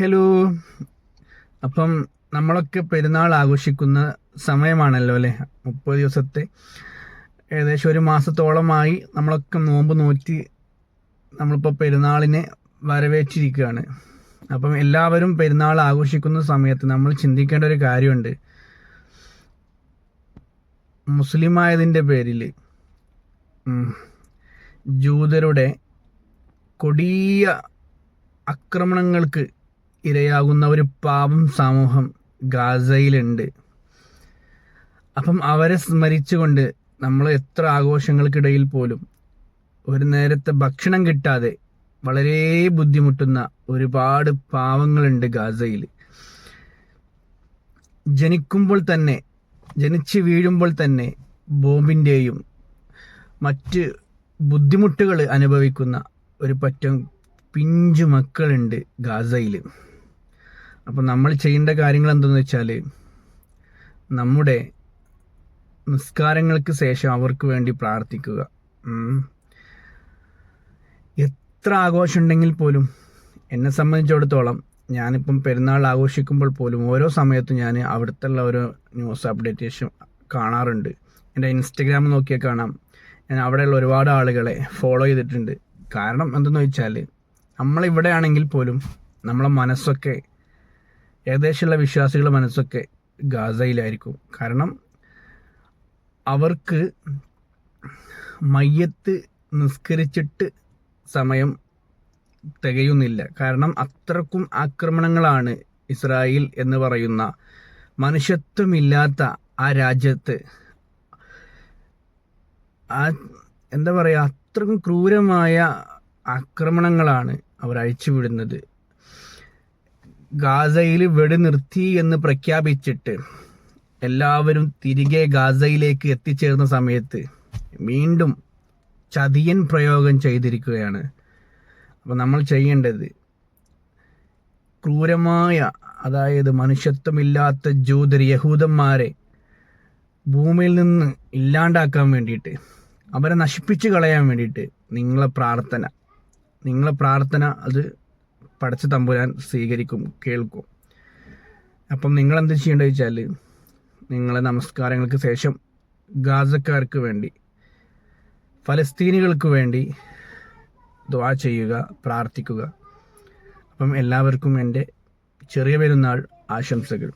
Hello. അപ്പം നമ്മളൊക്കെ പെരുന്നാൾ ആഘോഷിക്കുന്ന സമയമാണല്ലോ അല്ലേ? മുപ്പത് ദിവസത്തെ. ഏകദേശം ഒരു മാസത്തോളമായി നമ്മളൊക്കെ നോമ്പ് നോറ്റി നമ്മളിപ്പോൾ പെരുന്നാളിനെ വരവേറ്റിരിക്കുകയാണ്. അപ്പം എല്ലാവരും പെരുന്നാൾ ആഘോഷിക്കുന്ന സമയത്ത് നമ്മൾ ചിന്തിക്കേണ്ട ഒരു കാര്യമുണ്ട്. മുസ്ലിമായതിന്റെ പേരിൽ ജൂതരുടെ കൊടിയ ആക്രമണങ്ങൾക്ക് ഇരയാകുന്ന ഒരു പാവം സമൂഹം ഗാസയിലുണ്ട്. അപ്പം അവരെ സ്മരിച്ചുകൊണ്ട് നമ്മൾ എത്ര ആഘോഷങ്ങൾക്കിടയിൽ പോലും ഒരു നേരത്തെ ഭക്ഷണം കിട്ടാതെ വളരെ ബുദ്ധിമുട്ടുന്ന ഒരുപാട് പാവങ്ങളുണ്ട് ഗാസയിൽ. ജനിക്കുമ്പോൾ തന്നെ ജനിച്ച് വീഴുമ്പോൾ തന്നെ ബോംബിന്റെയും മറ്റ് ബുദ്ധിമുട്ടുകൾ അനുഭവിക്കുന്ന ഒരു പറ്റം പിഞ്ചു മക്കളുണ്ട് ഗാസയിൽ. അപ്പം നമ്മൾ ചെയ്യേണ്ട കാര്യങ്ങൾ എന്തെന്ന് വെച്ചാൽ നമ്മുടെ നിസ്കാരങ്ങൾക്ക് ശേഷം അവർക്ക് വേണ്ടി പ്രാർത്ഥിക്കുക. എത്ര ആഘോഷം ഉണ്ടെങ്കിൽ പോലും എന്നെ സംബന്ധിച്ചിടത്തോളം ഞാനിപ്പം പെരുന്നാൾ ആഘോഷിക്കുമ്പോൾ പോലും ഓരോ സമയത്തും ഞാൻ അവിടുത്തെ ഓരോ ന്യൂസ് അപ്ഡേറ്റേഷൻ കാണാറുണ്ട്. എന്റെ ഇൻസ്റ്റഗ്രാം നോക്കിയാൽ കാണാം. ഞാൻ അവിടെയുള്ള ഒരുപാട് ആളുകളെ ഫോളോ ചെയ്തിട്ടുണ്ട്. കാരണം എന്തെന്ന് വെച്ചാൽ നമ്മളിവിടെയാണെങ്കിൽ പോലും നമ്മളെ മനസ്സൊക്കെ ഏകദേശമുള്ള വിശ്വാസികളുടെ മനസ്സൊക്കെ ഗാസയിലായിരിക്കും. കാരണം അവർക്ക് മയ്യത്ത് നിസ്കരിച്ചിട്ട് സമയം തികയുന്നില്ല. കാരണം അത്രക്കും ആക്രമണങ്ങളാണ് ഇസ്രായേൽ എന്ന് പറയുന്ന മനുഷ്യത്വമില്ലാത്ത ആ രാജ്യത്ത്. ആ എന്താ പറയുക അത്രക്കും ക്രൂരമായ ആക്രമണങ്ങളാണ് അവർ അഴിച്ചുവിടുന്നത്. ഗാസയിൽ വെടിനിർത്തി എന്ന് പ്രഖ്യാപിച്ചിട്ട് എല്ലാവരും തിരികെ ഗാസയിലേക്ക് എത്തിച്ചേർന്ന സമയത്ത് വീണ്ടും ചതിയൻ പ്രയോഗം ചെയ്തിരിക്കുകയാണ്. അപ്പോൾ നമ്മൾ ചെയ്യേണ്ടത് ക്രൂരമായ അതായത് മനുഷ്യത്വമില്ലാത്ത ജൂതർ യഹൂദന്മാരെ ഭൂമിയിൽ നിന്ന് ഇല്ലാണ്ടാക്കാൻ വേണ്ടിയിട്ട് അവരെ നശിപ്പിച്ച് കളയാൻ വേണ്ടിയിട്ട് നിങ്ങളെ പ്രാർത്ഥന നിങ്ങളെ പ്രാർത്ഥന അത് പടച്ച തമ്പുരാൻ സ്വീകരിക്കും കേൾക്കും. അപ്പം നിങ്ങൾ എന്ത് ചെയ്യേണ്ടത് വെച്ചാൽ നിങ്ങളെ നമസ്കാരങ്ങൾക്ക് ശേഷം ഗാസക്കാർക്ക് വേണ്ടി ഫലസ്തീനികൾക്ക് വേണ്ടി ദ്വാ ചെയ്യുക പ്രാർത്ഥിക്കുക. അപ്പം എല്ലാവർക്കും എന്റെ ചെറിയ പെരുന്നാൾ ആശംസകൾ.